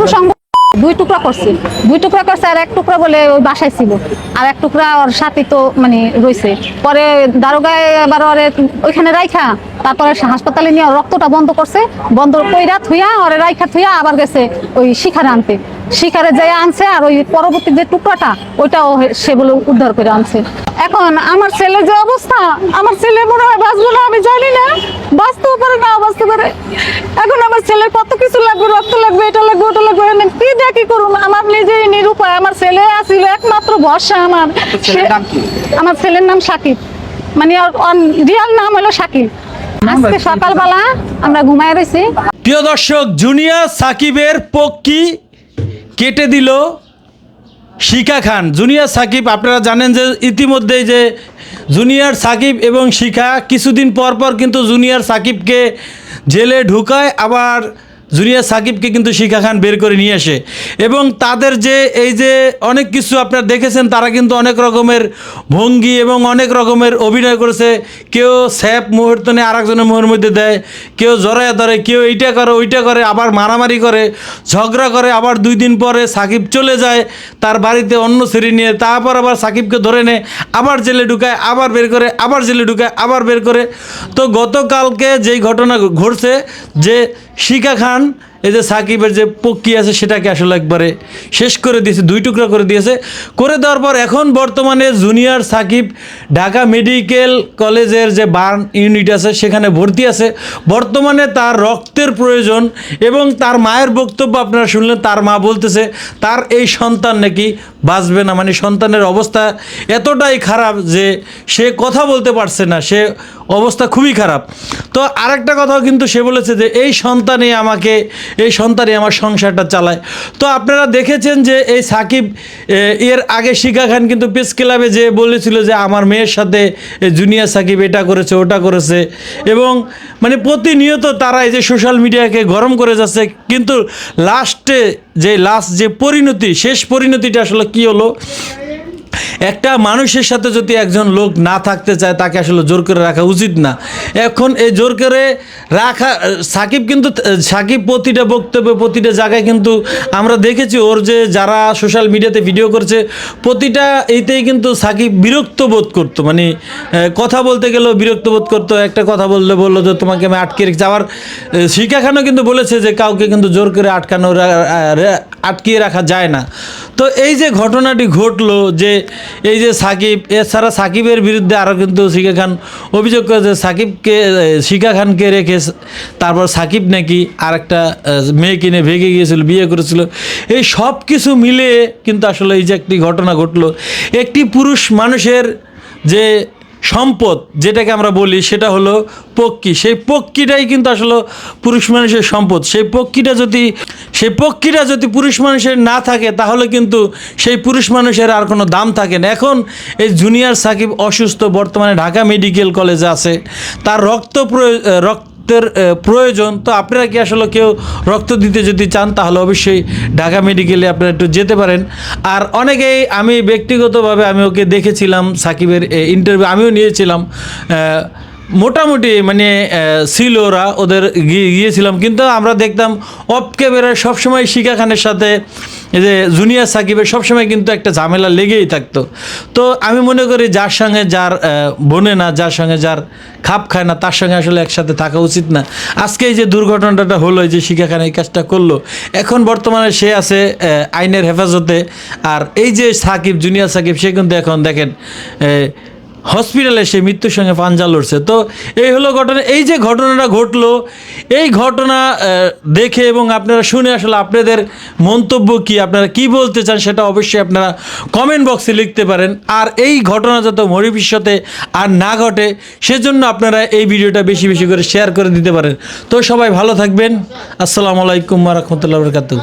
পুরুষ অঙ্গ দুই টুকরা করছে। দুই টুকরা করছে আর এক টুকরা বলে ওই বাসায় ছিল। আর এক টুকরা ওর সাথে তো মানে রয়েছে। পরে দারোগায় এবার ওরে ওইখানে রাইখা, তারপরে হাসপাতালে নিয়ে রক্তটা বন্ধ করছে। বন্ধ কইরা থুইয়া ওরে রাইখা থুইয়া আবার গেছে ওই শিখারে আনতে। শিকারে যাই আনছে আর ওই পরবর্তী যে টুকরাটা, ওইটাও সেগুলো উদ্ধার করে আনছে। এখন আমার ছেলের যে অবস্থা, আমার ছেলে মনে হয় বাঁচবো না, আমি জানি না বাঁচতেও পারে না বাঁচতে পারে এখন আমার ছেলের কত কিছু লাগবে রক্ত লাগবে এটা লাগবে ওটা লাগবে আমি কি করুন আমার নিজেই নিরুপায় আমার ছেলে আসিল একমাত্র ভরসা আমার। ছেলের নাম কি? আমার ছেলের নাম সাকিব মানে রিয়াল নাম হলো সাকিব আজকে সকালবেলা আমরা ঘুমায় রয়েছি। প্রিয় দর্শক জুনিয়র সাকিবের পক্ষী কেটে দিল শিখা খান। জুনিয়র সাকিব আপনারা জানেন যে ইতিমধ্যেই যে জুনিয়র সাকিব এবং শিখা কিছুদিন পর পর কিন্তু জুনিয়র সাকিবকে জেলে ঢুকায় আবার জুনিয়র সাকিবকে কিন্তু শিখা খান বের করে নিয়ে আসে। এবং তাদের যে এই যে অনেক কিছু আপনারা দেখেছেন, তারা কিন্তু অনেক রকমের ভঙ্গি এবং অনেক রকমের অভিনয় করেছে। কেউ স্যাপ মুহূর্ত নিয়ে আরেকজনের মুহের মধ্যে দেয়, কেউ জড়ায় ধরে, কেউ এইটা করে, ওইটা করে, আবার মারামারি করে, ঝগড়া করে, আবার দুই দিন পরে সাকিব চলে যায় তার বাড়িতে অন্য শ্রেণি নিয়ে, তারপর আবার সাকিবকে ধরে নেয়, আবার জেলে ঢুকায়, আবার বের করে, আবার জেলে ঢুকায়, আবার বের করে। তো গতকালকে যেই ঘটনা ঘটছে যে শিকা খান, এই যে সাকিবের যে পক্ষী আছে সেটাকে আসলে একবারে শেষ করে দিয়েছে, দুই টুকরা করে দিয়েছে। করে দেওয়ার পর এখন বর্তমানে জুনিয়র সাকিব ঢাকা মেডিকেল কলেজের যে বার্ন ইউনিট আছে, সেখানে ভর্তি আছে। বর্তমানে তার রক্তের প্রয়োজন এবং তার মায়ের বক্তব্য আপনারা শুনলেন, তার মা বলতেছে, তার এই সন্তান নাকি বাঁচবে না। মানে সন্তানের অবস্থা এতটাই খারাপ যে সে কথা বলতে পারছে না। সে অবস্থা খুবই খারাপ। তো আরেকটা কথাও কিন্তু সে বলেছে যে, এই সন্তানই আমাকে, এই সন্তানই আমার সংসারটা চালায়। তো আপনারা দেখেছেন যে এই সাকিব এর আগে শিখা খান কিন্তু প্রেস ক্লাবে যে বলেছিল যে, আমার মেয়ের সাথে জুনিয়র সাকিব এটা করেছে, ওটা করেছে। এবং মানে প্রতিনিয়ত তারা এই যে সোশ্যাল মিডিয়াকে গরম করে যাচ্ছে। কিন্তু লাস্টে যে, লাস্ট যে পরিণতি, শেষ পরিণতিটা আসলে কি হলো? একটা মানুষের সাথে যদি একজন লোক না থাকতে চায়, তাকে আসলে জোর করে রাখা উচিত না। এখন এই জোর করে রাখা, সাকিব কিন্তু, সাকিব প্রতিটা বক্তব্যে, প্রতিটা জায়গায় কিন্তু আমরা দেখেছি, ওর যে যারা সোশ্যাল মিডিয়াতে ভিডিও করছে, প্রতিটা এইতেই কিন্তু সাকিব বিরক্ত বোধ করতো। মানে কথা বলতে গেলেও বিরক্ত বোধ করতো, একটা কথা বললে বলল যে, তোমাকে আমি আটকে রেখেছি। আবার শিখা খানও কিন্তু বলেছে যে, কাউকে কিন্তু জোর করে আটকানো আটকিয়ে রাখা যায় না। তো এই যে ঘটনাটি ঘটলো যে এই যে সাকিব, এছাড়া সাকিবের বিরুদ্ধে আরও কিন্তু শিখা খান অভিযোগ করেছে সাকিবকে শিখা খানকে রেখে তারপর সাকিব নাকি আর একটা মেয়ে কিনে ভেঙে গিয়েছিল, বিয়ে করেছিল। এই সব কিছু মিলে কিন্তু আসলে এই যে একটি ঘটনা ঘটলো। একটি পুরুষ মানুষের যে সম্পদ, যেটাকে আমরা বলি, সেটা হলো পক্ষী। সেই পক্ষীটাই কিন্তু আসলে পুরুষ মানুষের সম্পদ। সেই পক্ষীটা যদি, সেই পক্ষীটা যদি পুরুষ মানুষের না থাকে, তাহলে কিন্তু সেই পুরুষ মানুষের আর কোনো দাম থাকে না। এখন এই জুনিয়র সাকিব অসুস্থ, বর্তমানে ঢাকা মেডিকেল কলেজে আছে। তার রক্ত রক্ত রক্তের প্রয়োজন। তো আপনারা কি আসলে কেউ রক্ত দিতে যদি চান, তাহলে অবশ্যই ঢাকা মেডিকেলে আপনারা একটু যেতে পারেন। আর অনেকেই আমি ব্যক্তিগতভাবে আমি ওকে দেখেছিলাম সাকিবের ইন্টারভিউ আমিও নিয়েছিলাম। মোটামুটি মানে ছিল ওরা, ওদের গিয়ে- গিয়েছিলাম। কিন্তু আমরা দেখতাম অফ ক্যামেরায় সবসময় শিকা খানের সাথে যে জুনিয়র সাকিবের সবসময় কিন্তু একটা ঝামেলা লেগেই থাকতো। তো আমি মনে করি যার সঙ্গে যার বনে না, যার সঙ্গে যার খাপ খায় না, তার সঙ্গে আসলে একসাথে থাকা উচিত না। আজকে এই যে দুর্ঘটনাটা হলো যে শিকা খান এই কাজটা করল, এখন বর্তমানে সে আছে আইনের হেফাজতে। আর এই যে সাকিব, জুনিয়র সাকিব, সে কিন্তু এখন দেখেন হসপিটালে সে মৃত্যুর সঙ্গে পাঞ্জা লড়ছে। তো এই হলো ঘটনা, এই যে ঘটনাটা ঘটলো, এই ঘটনা দেখে এবং আপনারা শুনে আসলে আপনাদের মন্তব্য কি, আপনারা কি বলতে চান সেটা অবশ্যই আপনারা কমেন্ট বক্সে লিখতে পারেন। আর এই ঘটনা যাতে ভবিষ্যতে আর না ঘটে, সেজন্য আপনারা এই ভিডিওটা বেশি বেশি করে শেয়ার করে দিতে পারেন। তো সবাই ভালো থাকবেন। আসসালামু আলাইকুম রহমতুল্লাহ বরকাতু